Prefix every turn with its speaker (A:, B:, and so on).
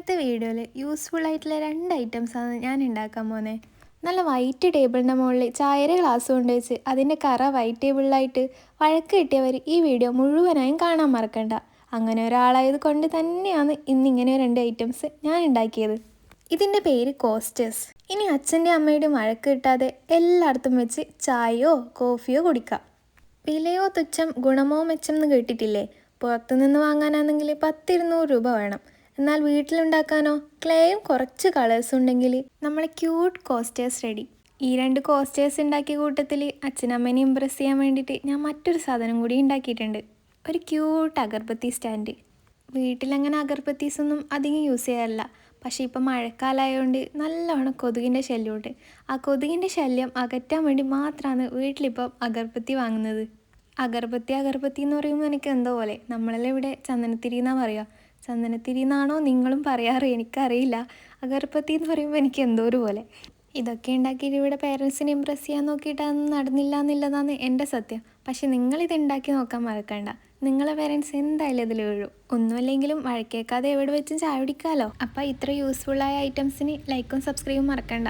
A: ഇന്നത്തെ വീഡിയോയിൽ യൂസ്ഫുൾ ആയിട്ടുള്ള രണ്ട് ഐറ്റംസാണ് ഞാൻ ഉണ്ടാക്കാൻ പോകുന്നത് നല്ല വൈറ്റ് ടേബിളിന്റെ മുകളിൽ ചായര ഗ്ലാസ് കൊണ്ട് വെച്ച് അതിന്റെ കറ വൈറ്റ് ടേബിളിലായിട്ട് വഴക്ക് കിട്ടിയവർ ഈ വീഡിയോ മുഴുവനായും കാണാൻ മറക്കണ്ട. അങ്ങനെ ഒരാളായത് കൊണ്ട് തന്നെയാണ് ഇന്നിങ്ങനെ രണ്ട് ഐറ്റംസ് ഞാൻ ഉണ്ടാക്കിയത്. ഇതിന്റെ പേര് കോസ്റ്റേഴ്സ് ഇനി അച്ഛന്റെ അമ്മയുടെയും വഴക്ക് കിട്ടാതെ എല്ലായിടത്തും വെച്ച് ചായയോ കോഫിയോ കുടിക്കാം വിലയോ തുച്ഛം ഗുണമോ മെച്ചം എന്ന് കേട്ടിട്ടില്ലേ? പുറത്തുനിന്ന് വാങ്ങാനാണെങ്കിൽ പത്തിരുന്നൂറ് രൂപ വേണം. എന്നാൽ വീട്ടിലുണ്ടാക്കാനോ? ക്ലേയും കുറച്ച് കളേഴ്സ് ഉണ്ടെങ്കിൽ നമ്മളെ ക്യൂട്ട് കോസ്റ്റേഴ്സ് റെഡി. ഈ രണ്ട് കോസ്റ്റേഴ്സ് ഉണ്ടാക്കിയ കൂട്ടത്തിൽ അച്ഛനമ്മേനെ ഇമ്പ്രസ് ചെയ്യാൻ വേണ്ടിയിട്ട് ഞാൻ മറ്റൊരു സാധനം കൂടി ഉണ്ടാക്കിയിട്ടുണ്ട്. ഒരു ക്യൂട്ട് അഗർബത്തി സ്റ്റാൻഡ് വീട്ടിലങ്ങനെ അഗർബത്തീസ് ഒന്നും അധികം യൂസ് ചെയ്യാറില്ല. പക്ഷേ ഇപ്പം മഴക്കാലമായതുകൊണ്ട് നല്ലവണ്ണം കൊതുകിന്റെ ശല്യമുണ്ട്. ആ കൊതുകിന്റെ ശല്യം അകറ്റാൻ വേണ്ടി മാത്രമാണ് വീട്ടിലിപ്പം അഗർബത്തി വാങ്ങുന്നത്. അഗർബത്തി അഗർബത്തി എന്ന് പറയുമ്പോൾ എനിക്ക് എന്തോ പോലെ. നമ്മളെല്ലാം ഇവിടെ ചന്ദനത്തിരി എന്നാണ് പറയുക ചന്ദനത്തിരി എന്നാണോ നിങ്ങളും പറയാറ്? എനിക്കറിയില്ല. അഗർബത്തി എന്ന് പറയുമ്പോൾ എനിക്ക് എന്തോ ഒരു പോലെ. ഇതൊക്കെ ഉണ്ടാക്കിയിട്ട് ഇവിടെ പേരൻസിനെ ഇമ്പ്രസ് ചെയ്യാൻ നോക്കിയിട്ടൊന്നും നടന്നില്ല എന്നുള്ളതാണ് എന്റെ സത്യം. പക്ഷെ നിങ്ങളിത് ഉണ്ടാക്കി നോക്കാൻ മറക്കണ്ട. നിങ്ങളെ പേരൻസ് എന്തായാലും ഇതിൽ വീഴും. ഒന്നുമല്ലെങ്കിലും വഴക്കേക്കാതെ എവിടെ വെച്ചും ചായ കുടിക്കാമല്ലോ അപ്പോൾ ഇത്ര യൂസ്ഫുള്ളായ ഐറ്റംസിന് ലൈക്കും സബ്സ്ക്രൈബും മറക്കണ്ട.